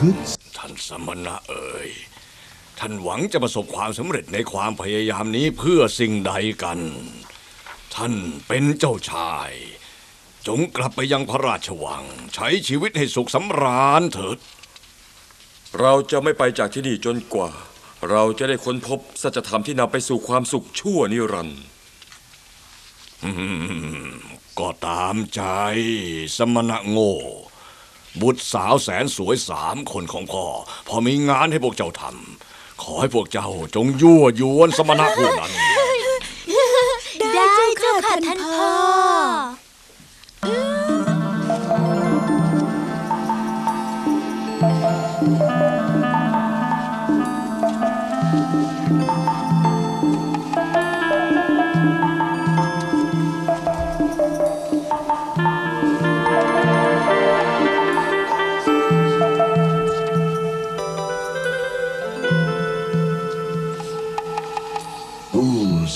good ท่านสมณะเอ๋ยท่านหวังจะประสบความสำเร็จในความพยายามนี้เพื่อสิ่งใดกัน ท่านเป็นเจ้าชาย จงกลับไปยังพระราชวัง ใช้ชีวิตให้สุขสำราญเถิด เราจะไม่ไปจากที่นี่จนกว่า เราจะได้ค้นพบสัจธรรมที่นำไปสู่ความสุขชั่วนิรันดร์ก็ตามใจสมณะโง่ บุตรสาวแสนสวยสามคนของพ่อ พอมีงานให้พวกเจ้าทำขอให้พวกเจ้าจงยั่วยวนสมณะผู้นั้น ได้เจ้าค่ะท่านพ่อ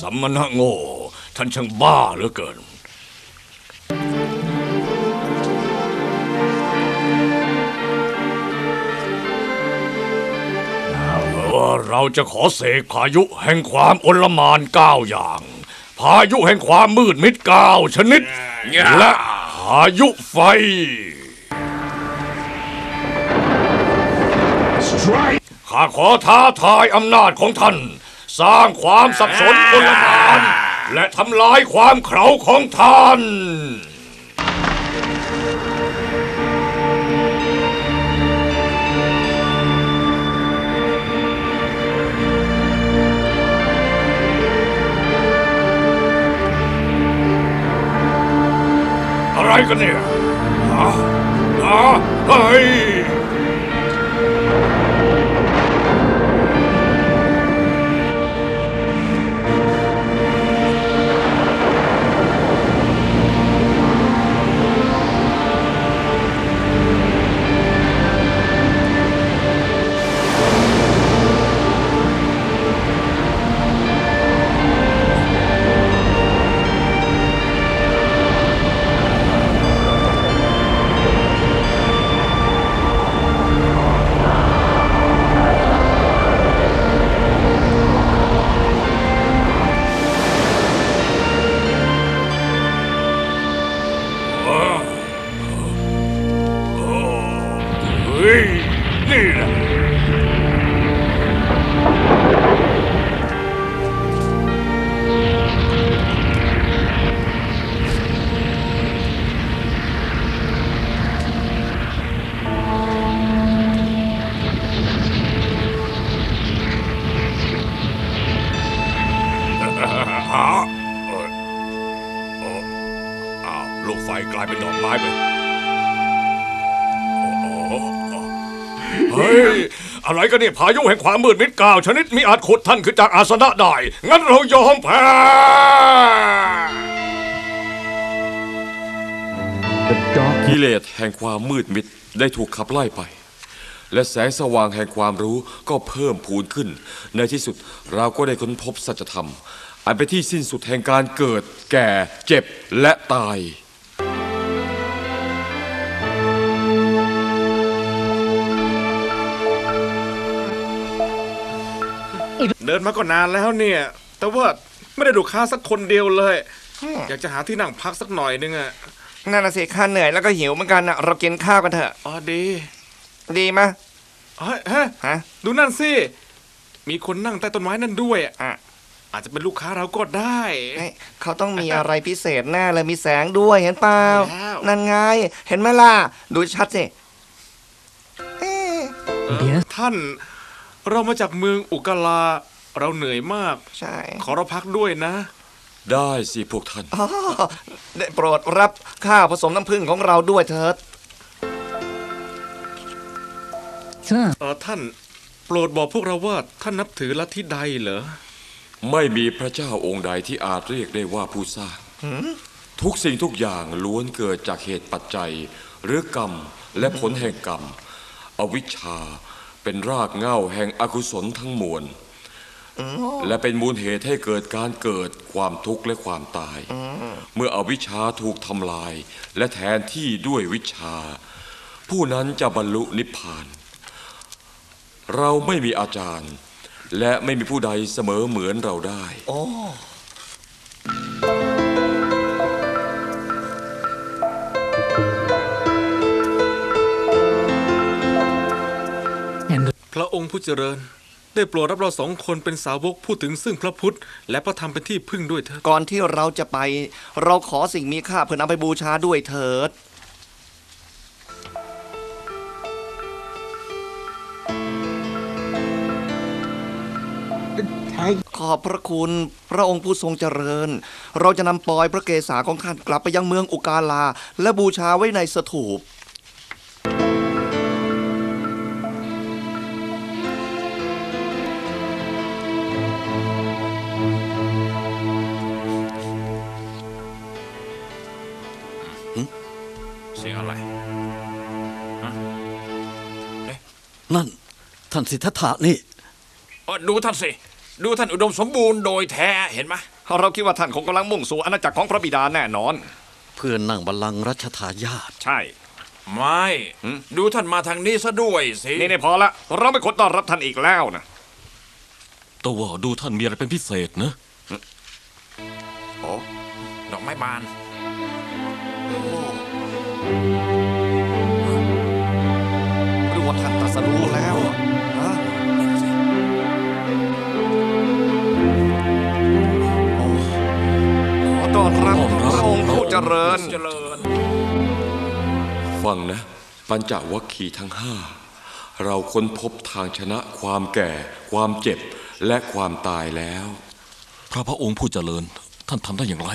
สมณะโง่ ท่านช่างบ้าเหลือเกินว่าเราจะขอเสกพายุแห่งความอลหมานเก้าอย่าง พายุแห่งความมืดมิดเก้าชนิด และพายุไฟ strike ข้าขอท้าทายอำนาจของท่าน สร้างความสับสนคนละมานและทำลายความเขลาของท่าน อะไรกันเนี่ยฮะฮะเฮ้ย ฮ้ย นี่แหละลูกไฟกลายเป็นดอกไม้ไป อะไรกันเนี่ยพายุแห่งความมืดมิดกาวชนิดมีอาจขุดท่านขึ้นจากอาสนะได้ งั้นเรายอมแพ้ กิเลสแห่งความมืดมิดได้ถูกขับไล่ไป และแสงสว่างแห่งความรู้ก็เพิ่มพูนขึ้น ในที่สุดเราก็ได้ค้นพบสัจธรรม อันเป็นที่สิ้นสุดแห่งการเกิด แก่ เจ็บและตาย เดินมาก็นานแล้วเนี่ย แต่ว่าไม่ได้ดูค้าสักคนเดียวเลย อยากจะหาที่นั่งพักสักหน่อยนึงอะนั่นน่ะสิข้าเหนื่อยแล้วก็หิวเหมือนกันนะเรากินข้าวกันเถอะ อ๋อดี ดีมะเฮ้ยเฮ้ยฮะ ดูนั่นสิ มีคนนั่งใต้ต้นไม้นั่นด้วยอะอะอาจจะเป็นลูกค้าเราก็ได้เฮ้ยเขาต้องมีอะไรพิเศษแน่เลยมีแสงด้วยเห็นเปล่า แล้ว นั่นไง เห็นไหมล่ะ ดูชัดสิเอ๊ะเอ่อท่าน เรามาจากเมืองอุกาลา เราเหนื่อยมาก ใช่ขอเราพักด้วยนะ ได้สิพวกท่านอ๋อได้โปรดรับข้าวผสมน้ำผึ้งของเราด้วยเถิดเออท่าน โปรดบอกพวกเราว่าท่านนับถือลัทธิใดเหรอ ไม่มีพระเจ้าองค์ใดที่อาจเรียกได้ว่าผู้สร้างทุกสิ่งทุกอย่างล้วนเกิดจากเหตุปัจจัย หรือกรรมและผลแห่งกรรม อวิชชา เป็นรากเหง้าแห่งอกุศลทั้งมวล และเป็นมูลเหตุให้เกิดการเกิดความทุกข์และความตาย เมื่ออวิชชาถูกทำลาย และแทนที่ด้วยวิชา ผู้นั้นจะบรรลุนิพพาน เราไม่มีอาจารย์ และไม่มีผู้ใดเสมอเหมือนเราได้ พระองค์ผู้เจริญ ได้โปรดรับเราสองคนเป็นสาวกพูดถึงซึ่งพระพุทธ และพระธรรมเป็นที่พึ่งด้วยเถิดก่อนที่เราจะไป เราขอสิ่งมีค่าเพื่อนำไปบูชาด้วยเถิด ขอบพระคุณพระองค์ผู้ทรงเจริญ เราจะนำปลอยพระเกศาของท่านกลับไปยังเมืองอุกาลา และบูชาไว้ในสถูป ท่านสิทธัตถะนี่เอ้อดูท่านสิ ดูท่านอุดมสมบูรณ์โดยแท้เห็นไหมเราคิดว่าท่านคงกำลังมุ่งสู่อาณาจักรของพระบิดาแน่นอน เพื่อนนั่งบัลลังก์รัชทายาทใช่ ไม่ดูท่านมาทางนี้ซะด้วยสินี่นี่พอละเราไม่ควรต้อนรับท่านอีกแล้วนะแต่ว่าดูท่านมีอะไรเป็นพิเศษนะดอกไม้บานห ปัญจวัคคีย์ทั้งห้าเราค้นพบทางชนะความแก่ ความเจ็บและความตายแล้ว พระพระองค์ผู้เจริญ ท่านทำได้อย่างไร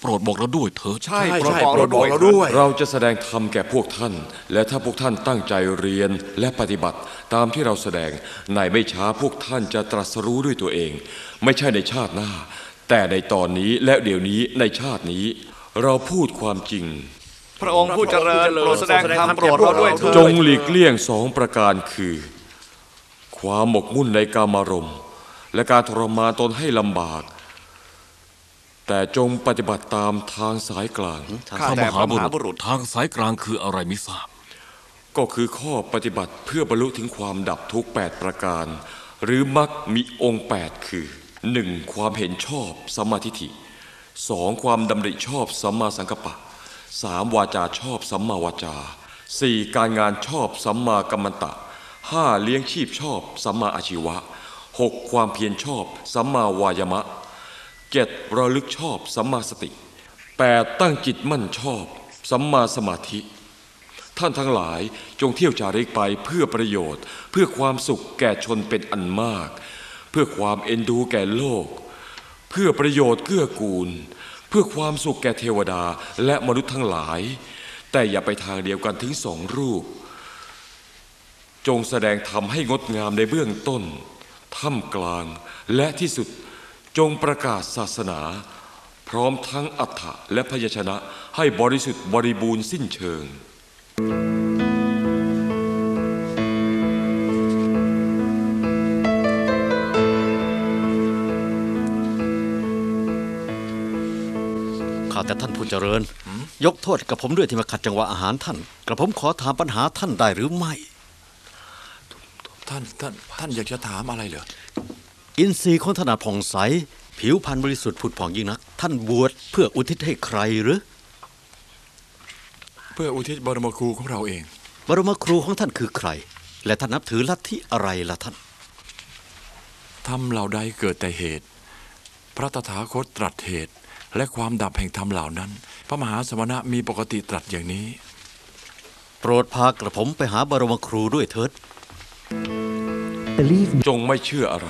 โปรดบอกเราด้วยเถิดใช่โปรดบอกเราด้วย เราจะแสดงธรรมแก่พวกท่าน และถ้าพวกท่านตั้งใจเรียนและปฏิบัติ ตามที่เราแสดงในไม่ช้าพวกท่านจะตรัสรู้ด้วยตัวเอง ไม่ใช่ในชาติหน้า แต่ในตอนนี้และเดี๋ยวนี้ในชาตินี้ เราพูดความจริง พระองค์ผู้เจริญโปรดแสดงธรรมโปรดเราด้วยเถิดจงหลีกเลี่ยงสองประการคือ ความหมกมุ่นในกามารมณ์ และการทรมานตนให้ลำบาก แต่จงปฏิบัติตามทางสายกลางข้าพระแต่มพหาระมบุหาบุรุรุษษทางสายกลางคืออะไรไม่ทราบ ก็คือข้อปฏิบัติเพื่อบรรลุถึงความดับทุกข์8ประการ หรือมักมีองค์ 8 คือ 1. ความเห็นชอบสัมมาทิฏฐิ 2. ความดำริชอบสัมมาสังกัปปะ 3. วาจาชอบสัมมาวาจา 4. การงานชอบสัมมากัมมันตะ 5. เลี้ยงชีพชอบสัมมาอาชีวะ 6. ความเพียรชอบสัมมาวายามะ 7. ระลึกชอบสัมมาสติ 8. ตั้งจิตมั่นชอบสัมมาสมาธิ ท่านทั้งหลายจงเที่ยวจาริกไปเพื่อประโยชน์ เพื่อความสุขแก่ชนเป็นอันมาก เพื่อความเอ็นดูแก่โลก เพื่อประโยชน์เกื้อกูล เพื่อความสุขแก่เทวดาและมนุษย์ทั้งหลาย แต่อย่าไปทางเดียวกันถึงสองรูป จงแสดงธรรมให้งดงามในเบื้องต้น ท่ามกลางและที่สุดจงประกาศศาสนา พร้อมทั้งอัฏฐะและพยชนะให้บริสุทธิ์บริบูรณ์สิ้นเชิงข้ เจริญ ยกโทษกับผมด้วยที่มาขัดจังหวะอาหารท่าน กระผมขอถามปัญหาท่านได้หรือไม่ ท่านท่านท่านอยากจะถามอะไรเหรอ อินทรีย์ของท่านอาจผ่องใส ผิวพรรณบริสุทธิ์ผุดผ่องยิ่งนัก ท่านบวชเพื่ออุทิศให้ใครหรือ เพื่ออุทิศบรมครูของเราเอง บรมครูของท่านคือใคร และท่านนับถือลัทธิอะไรล่ะท่านธรรมเหล่าใดเกิดแต่เหตุ พระตถาคตตรัสเหตุ และความดับแห่งธรรมเหล่านั้น พระมหาสมณะมีปกติตรัสอย่างนี้ โปรดพากระผมไปหาบรมครูด้วยเถิด Believe me. จงไม่เชื่ออะไร